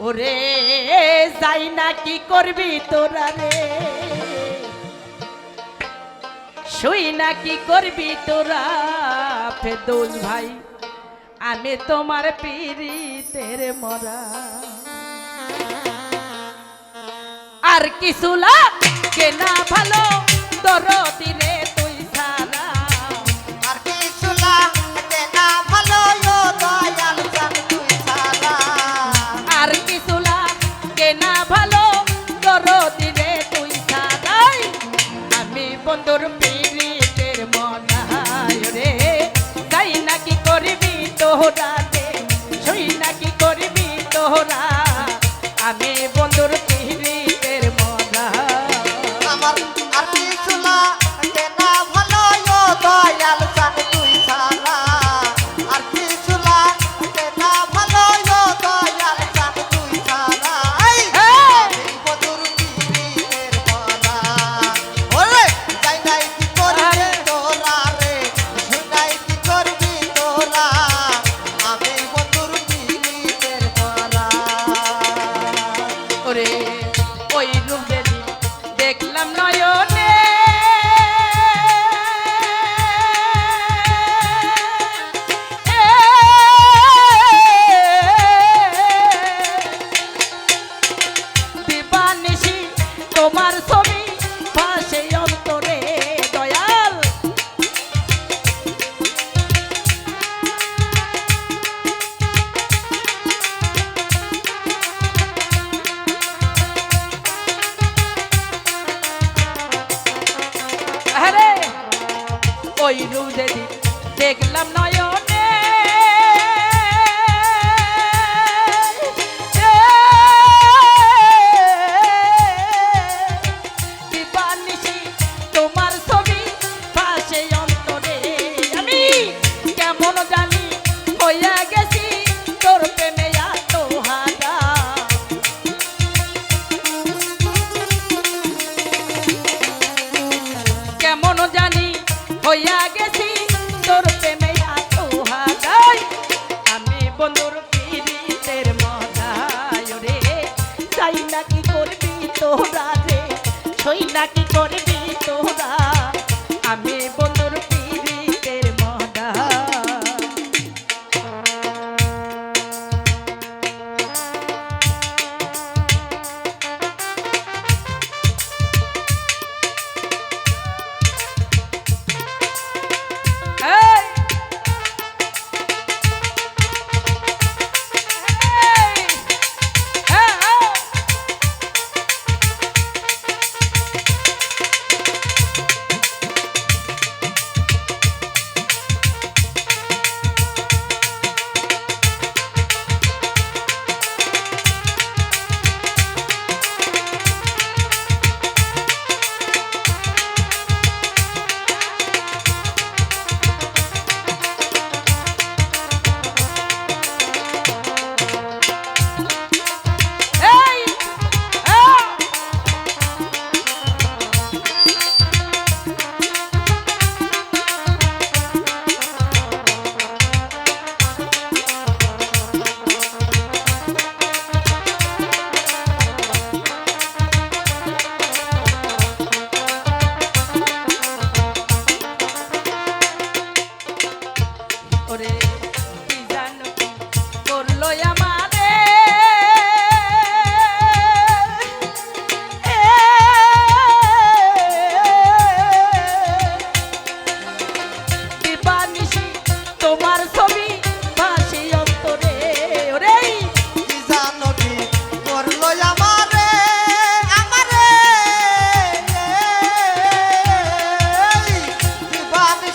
ওরে, যাই না কি করবি তোরা রে? শুই না কি করবি তোরা, ফেদুল ভাই? আমি তোমার পিড়িতের মরা। আর কিছু লাগে না ভালো দরদিরে বন্ধুর পিড়িতের মনায় রে। তাই নাকি করবি তোহরা রে সই নাকি করবি তোহরা? আমি ওই রুজে দেখলাম নয় তাই নাকি করবি তোরা রে? সই নাকি করবি তোরা? আমি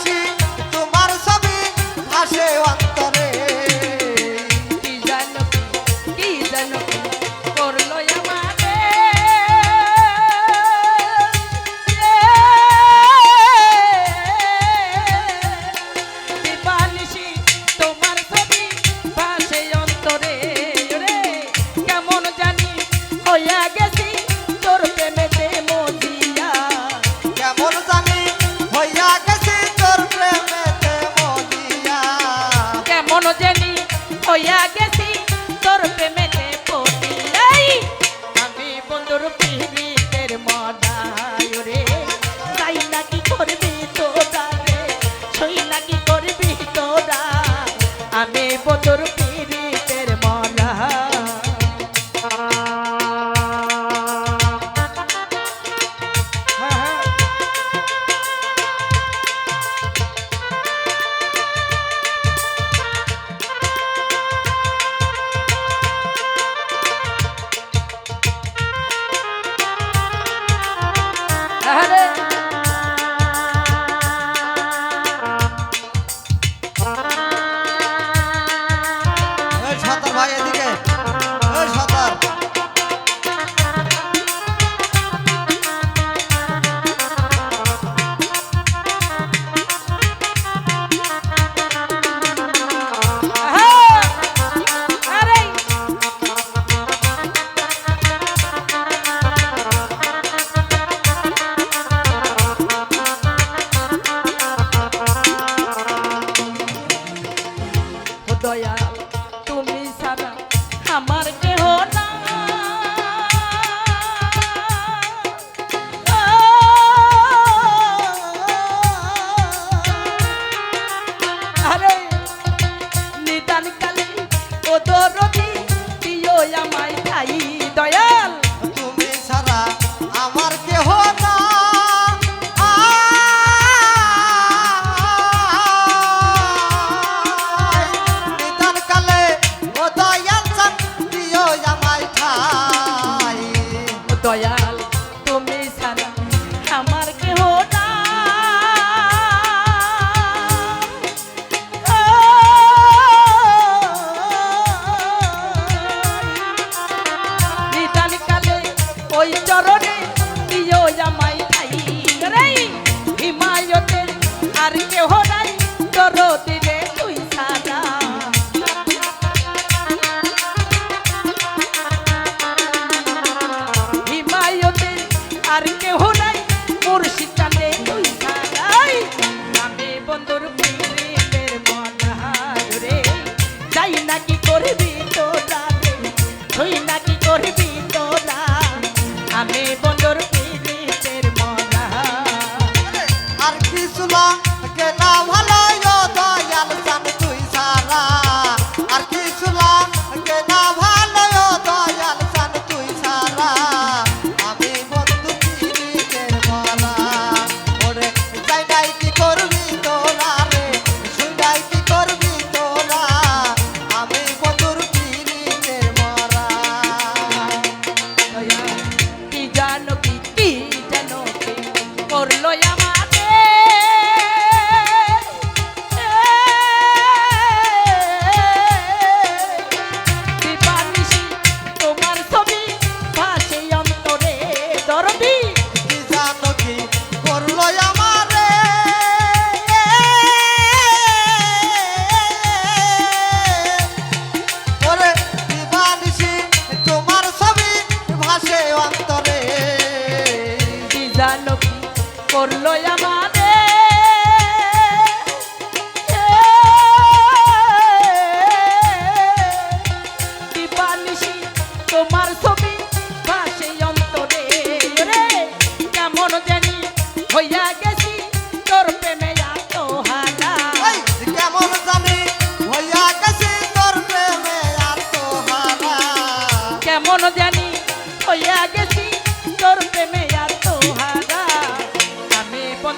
দেখছি তোমার ছবি আসে করল